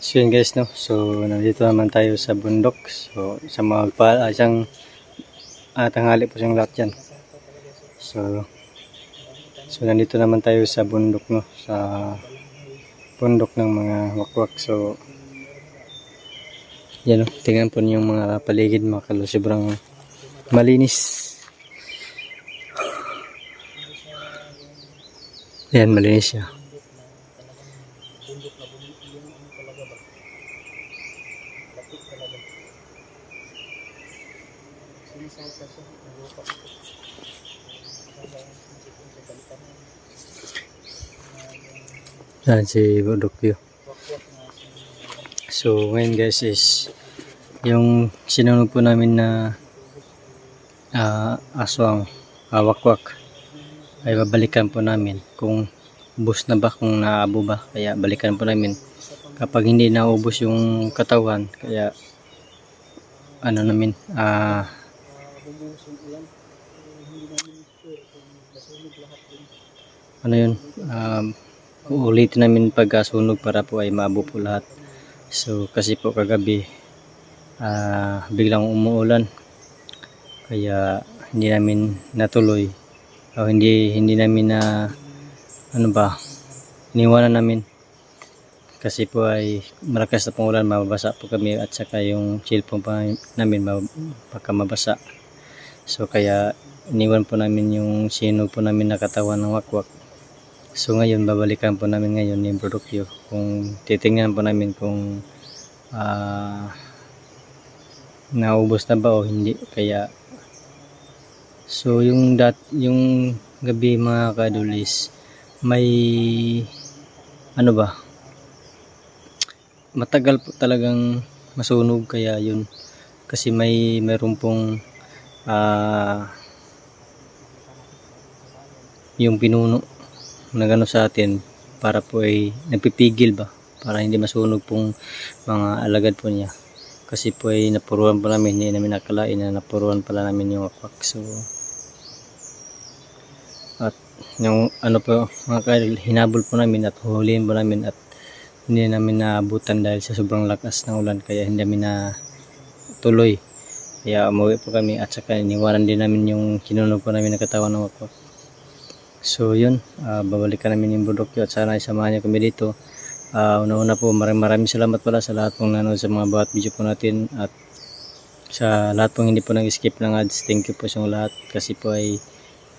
So yun guys no, so nandito naman tayo sa bundok. So sa mga pa, ah, isang ah, tanghali po siyang lahat dyan. So, so nandito naman tayo sa bundok no, sa bundok ng mga wakwak. So, yan no, tingnan po niyo yung mga paligid mga kalo, sobrang malinis. Yan, malinis siya. Yan si Budokyo. So ngayon guys is yung sinunod po namin na uh, aswang uh, wakwak ay babalikan po namin kung ubos na ba kung naabo ba kaya balikan po namin kapag hindi naubos yung katawan kaya ano namin ah ano yun um, uulitin namin pagkasunog para po ay maabo po lahat. So kasi po kagabi ah, biglang umuulan. Kaya hindi namin natuloy. O hindi hindi namin na ano ba iniwanan namin kasi po ay malakas na pong ulan mababasa po kami at saka yung cellphone pa namin baka mabasa. So kaya iniwan po namin yung sinog po namin na katawan ng wakwak. So ngayon babalikan po namin ngayon yung produkyo kung titingnan po namin kung ah naubos na ba o hindi. Kaya So yung dat yung gabi mga kadulis may ano ba matagal po talagang masunog kaya yun. Kasi may meron pong ah yung pinuno na gano sa atin para po ay nagpipigil ba para hindi masunog pong mga alagad po niya. Kasi po ay napuruan pa namin hindi namin nakalain na napuruan pala namin yung wakwak so at yung ano po mga kaidol hinabol po namin at huhulihin po namin at hindi namin naabutan dahil sa sobrang lakas ng ulan kaya hindi namin na tuloy kaya umuwi po kami at saka iniwanan din namin yung kinunog po namin na katawan ng wakwak so yun ah, babalikan namin yung budokyo at sana isamahan niyo kami dito. Ah, una-una po maraming maraming salamat pala sa lahat pong nanood sa mga bawat video po natin at sa lahat pong hindi po nag-skip ng ads thank you po sa lahat kasi po ay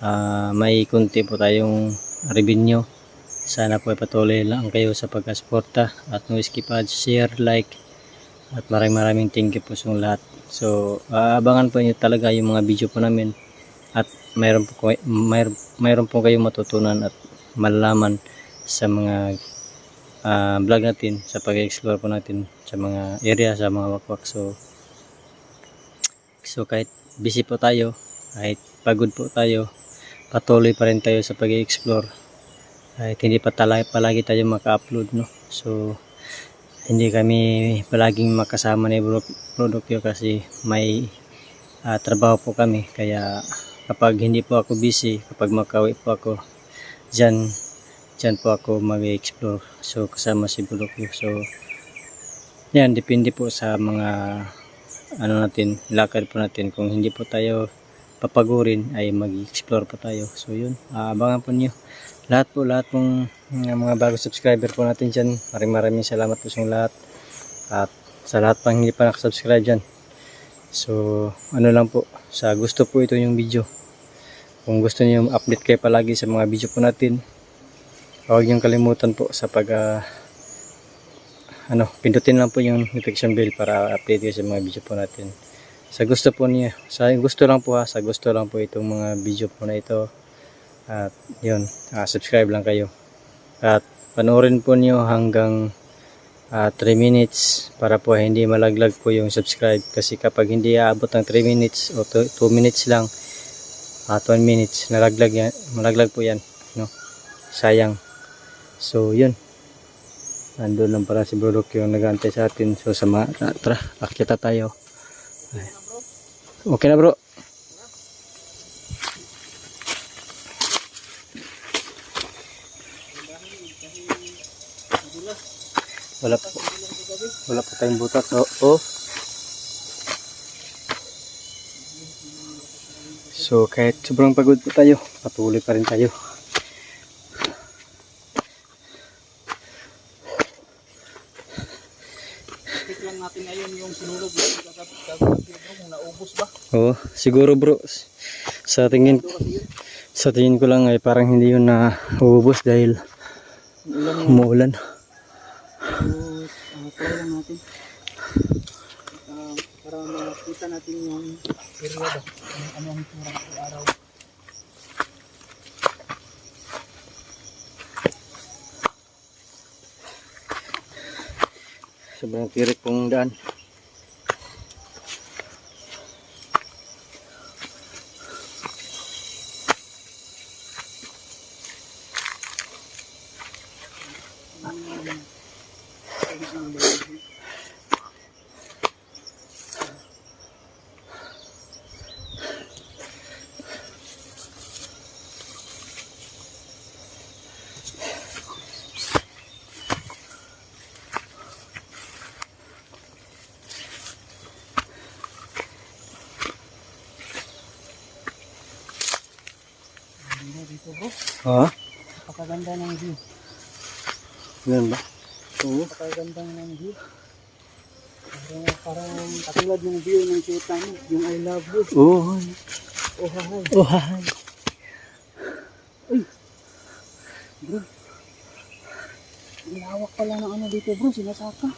ah, may kunti po tayong revenue sana po ay patuloy lang kayo sa pagkasuporta at no skip ads share like at maraming maraming thank you po sa lahat. So aabangan po niyo talaga yung mga video po namin at mayroon po mayroon, mayroon po kayong matutunan at malalaman sa mga ah, vlog natin sa pag-explore po natin sa mga area sa mga wakwak. So so kahit busy po tayo kahit pagod po tayo patuloy pa rin tayo sa pag-explore kahit hindi pa talaga palagi tayo maka-upload no? So hindi kami palaging makasama ni Bro Produkyo kasi may ah, trabaho po kami. Kaya kapag hindi po ako busy kapag makawi po ako dyan dyan po ako mag-explore. So kasama si Bulokyo so yan depende po sa mga ano natin lakad po natin. Kung hindi po tayo papagurin ay mag-explore po tayo. So yun. Aabangan po niyo lahat po lahat pong mga, mga bago subscriber po natin dyan maraming maraming salamat po sa lahat. At sa lahat pang hindi pa nakasubscribe dyan. So ano lang po sa gusto po ito yung video. Kung gusto niyo update kayo palagi sa mga video po natin huwag niyong kalimutan po sa pag ah, ano, pindutin lang po yung notification bell para update kayo sa mga video po natin. Sa gusto po niyo sa gusto lang po ha sa gusto lang po itong mga video po na ito at yun ah, subscribe lang kayo. At panoorin po niyo hanggang 3 minutes para po hindi malaglag po yung subscribe. Kasi kapag hindi aabot ng 3 minutes o 2 minutes lang at 1 minutes nalaglag yan malaglag po yan no? Sayang. So yun. Nandun lang pala si Brudok yung nagantay sa atin. So sama tara akita tayo. Ay. okay na bro Wala po. Wala po tayong butas. Oh, oh. So kahit sobrang pagod po tayo, patuloy pa rin tayo. Lang natin ngayon yung sinulog kung naubos ba. Oo, siguro bro, sa tingin sa tingin ko lang ay parang hindi yun na uubos dahil umuulan. So, uh, try lang natin. Uh, para makita natin yung ba. Ano, ano ang itsura ng araw. Sobrang tirik pong daan. Dito bro? Ha? Napakaganda ng view. Ganun ba? Oo. Napakaganda ng view. Parang, parang katulad ng view ng kita mo. Yung I love you. Oo. Oh, hahay. Oh, hi. Bro. Ang lawak pala ng ano dito bro. Sinasaka.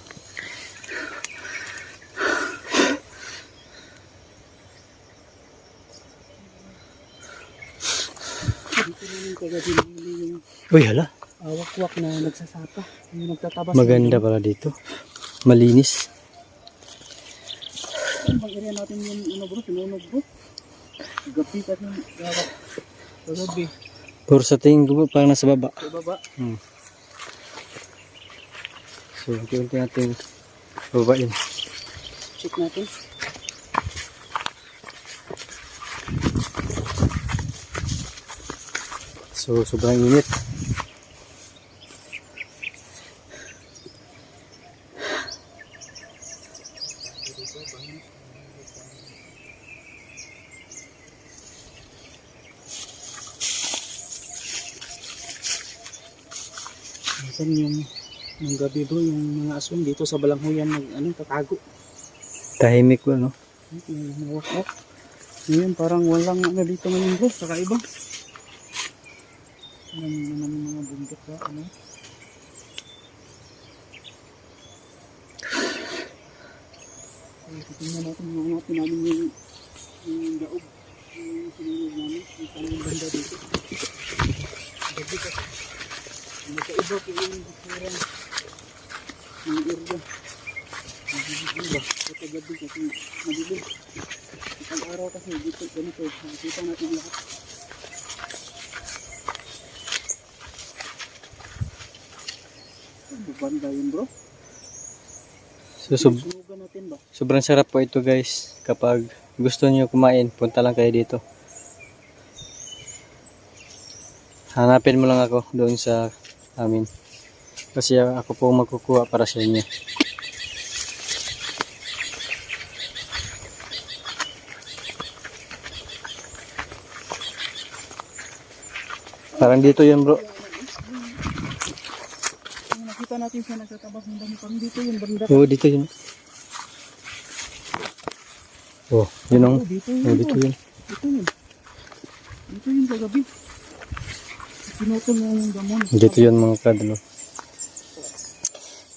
Uy, hala. Awak-wak na nagsasaka. Yung nagtatabas. Maganda pala dito. Malinis. Ang bang area natin yung ano bro, sinunog bro. Gabi kasi gawak. Kagabi. Pero sa tingin ko parang nasa baba. Sa baba. Hmm. So, unti-unti natin babain. Check natin. So, sobrang init. Minsan yung yung gabi bro, yung mga aswang dito sa balanghoyan nag ano, tatago. Tahimik ba, no? Yung nawak-wak. Ngayon parang walang ano dito ngayon bro, sa kaiba. Ano naman yung mga bundok ba, ano? Ay, titingnan natin, mga natin namin yung, yung daog. Yung sinunod namin, yung kanong banda dito. Gabi kasi. Magkaiba po yung bukura ng area. Madilim ba? Ito gabi kasi madilim. Isang araw kasi dito ganito. Nakikita natin lahat. Bubanda yun bro. So, sob- sobrang sarap po ito guys. Kapag gusto niyo kumain, punta lang kayo dito. Hanapin mo lang ako doon sa amin. Kasi ako po magkukuha para sa inyo. Parang dito yun bro. Yung nakita natin siya nagtatabas ng dami. Parang dito yung banda. Oo, dito yun. Oh, yun ang, Oh, dito yun. oh, dito yun. Dito yun. Dito yun kagabi. Pinutol na yung damon. Dito yun mga kadlo.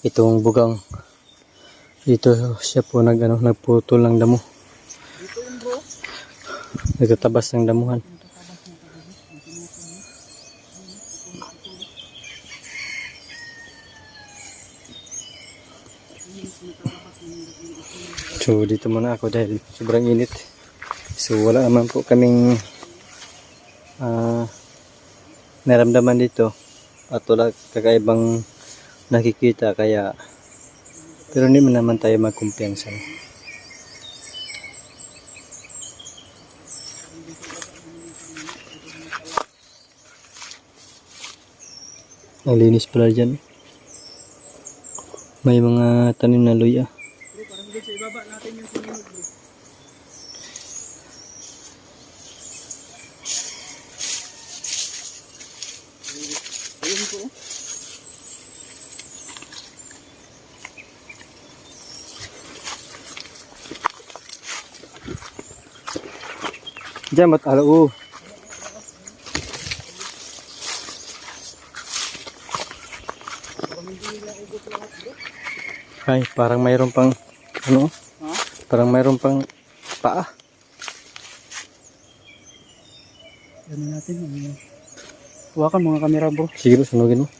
Itong bugang. Dito siya po nag, ano, nagputol ng damo. Dito yun bro. Nagtatabas ng damuhan. So dito muna ako dahil sobrang init. So wala naman po kaming ah naramdaman dito at wala kakaibang nakikita kaya pero hindi mo naman tayo magkumpiyansa. Ang linis pala dyan. May mga tanim na luya. Bro, parang doon sa ibaba natin yung sumunod bro. Ayun po. oh. Ba't ala? Oo. Ay, parang mayroon pang, ano? Ha? Parang mayroon pang paa. Ano natin? Ano? Huwakan mga kamera bro. Sige, bro, sunugin mo.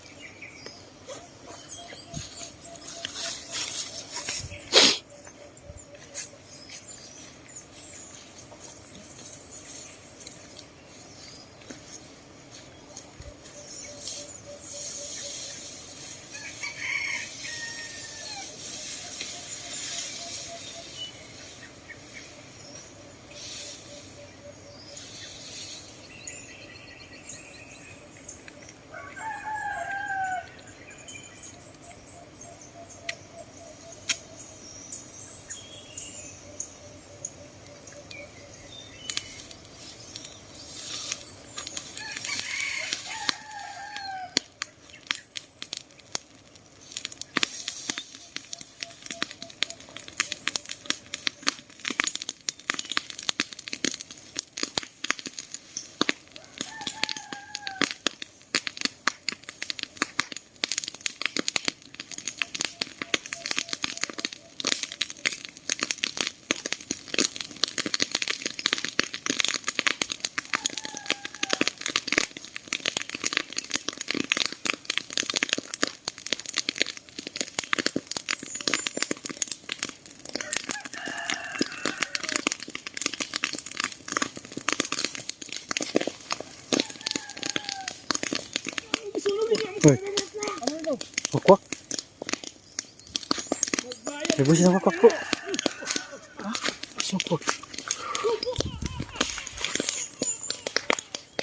Busi na kwakwak po. Kwakwak.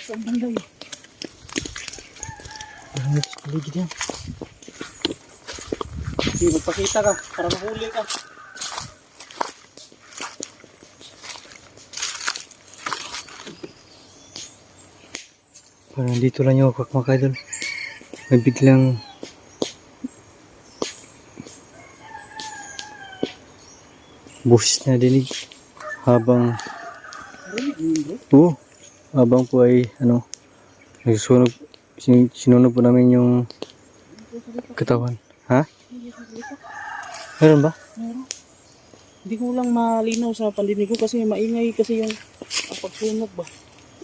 Saan banda yun? Ano sa paligid yan? Magpakita ka para mahuli ka. Parang dito lang yung kwakwak mga. May biglang busis na dinig habang yun bro. Oo. Habang po ay ano nagsusunog sin, sinunog po namin yung katawan. Ha? Meron ba? Meron. Hindi ko lang malinaw sa pandinig ko kasi maingay kasi yung ang pagsunog ba.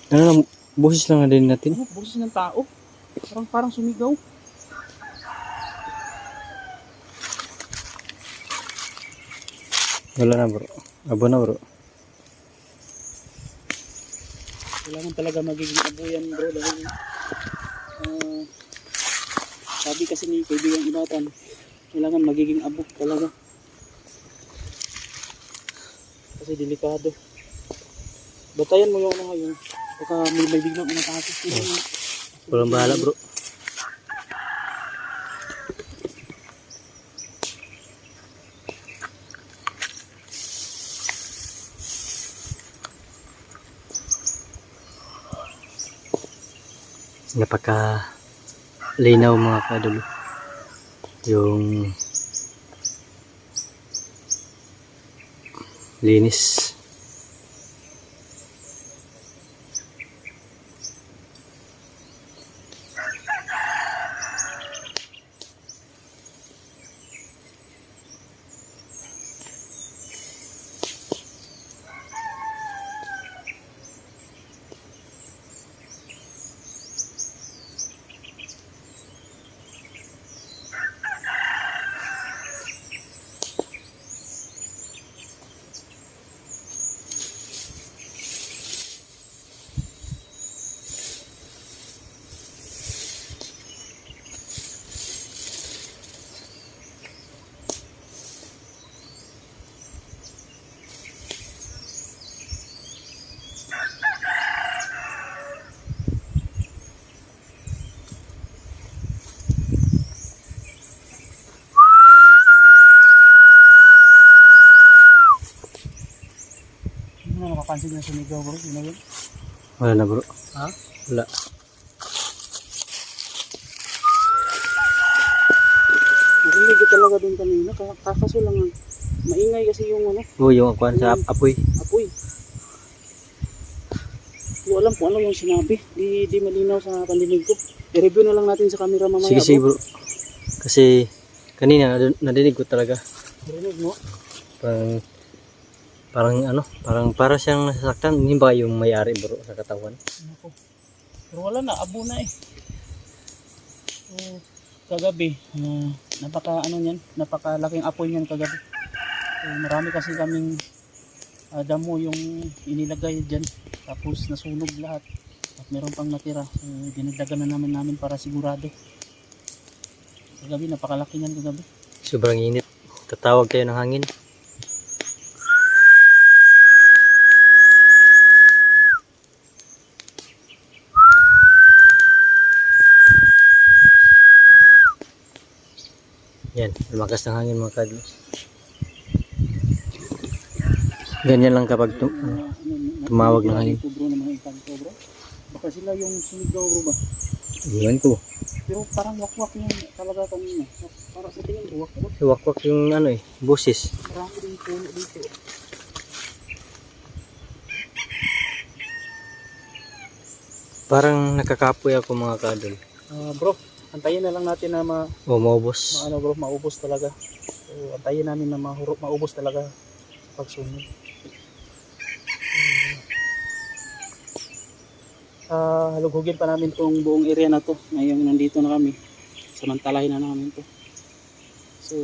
Ano lang, busis lang na din natin. Ano, boses ng tao. Parang parang sumigaw. Wala na bro. Abo na bro. Kailangan talaga magiging abo yan bro dahil ah, sabi kasi ni kaibigan Inatan, kailangan magiging abo talaga. Kasi delikado. Batayan mo yung ano yung baka may, may biglang umatake sila. Walang bahala bro. Napaka linaw mga kadulo. Yung linis. Napansin na sumigaw bro, yun na yun. Wala na bro. Ha? Wala. Narinig ko talaga doon kanina, ka- kakaso lang ang maingay kasi yung ano, Oo, yung akuan sa ap- apoy. apoy. Hindi alam kung ano yung sinabi, di, di malinaw sa pandinig ko. I-review na lang natin sa camera mamaya Sige, sige bro. Kasi kanina nadinig ko talaga. Narinig mo? Parang parang ano, parang para siyang nasasaktan. Hindi ba yung may-ari bro sa katawan? Ako. Pero wala na, abo na eh. So, kagabi, ah, napaka ano niyan, napakalaking apoy niyan kagabi. So, marami kasi kaming ah, damo yung inilagay diyan. Tapos nasunog lahat. At meron pang natira. So, dinagdagan na namin namin para sigurado. Kagabi, napakalaki niyan kagabi. Sobrang init. Tatawag kayo ng hangin. Yan, lumakas ng hangin mga kadlo. Ganyan lang kapag tum- ano, Tumawag ng hangin. Baka sila yung sumigaw bro ba? Iwan ko. Pero parang wakwak yung talaga kanina. Para sa tingin ko, wakwak. Wakwak yung ano eh, busis. Marami din puno dito. Parang nakakapoy ako mga kadol. Ah, bro, antayin na lang natin na ma, O maubos. ma- ano bro, maubos talaga. So, antayin namin na mahuro, maubos talaga sa pagsunod. Ah, halughugin pa namin tong buong area na to. Ngayong nandito na kami. Samantalahin na namin to. So,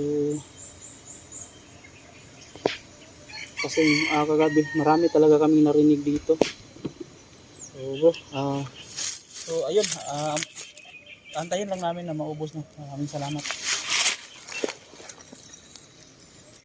kasi ah, kagabi, marami talaga kami narinig dito. So, bro, ah, so ayun, ah, antayin lang namin na maubos na. Maraming salamat.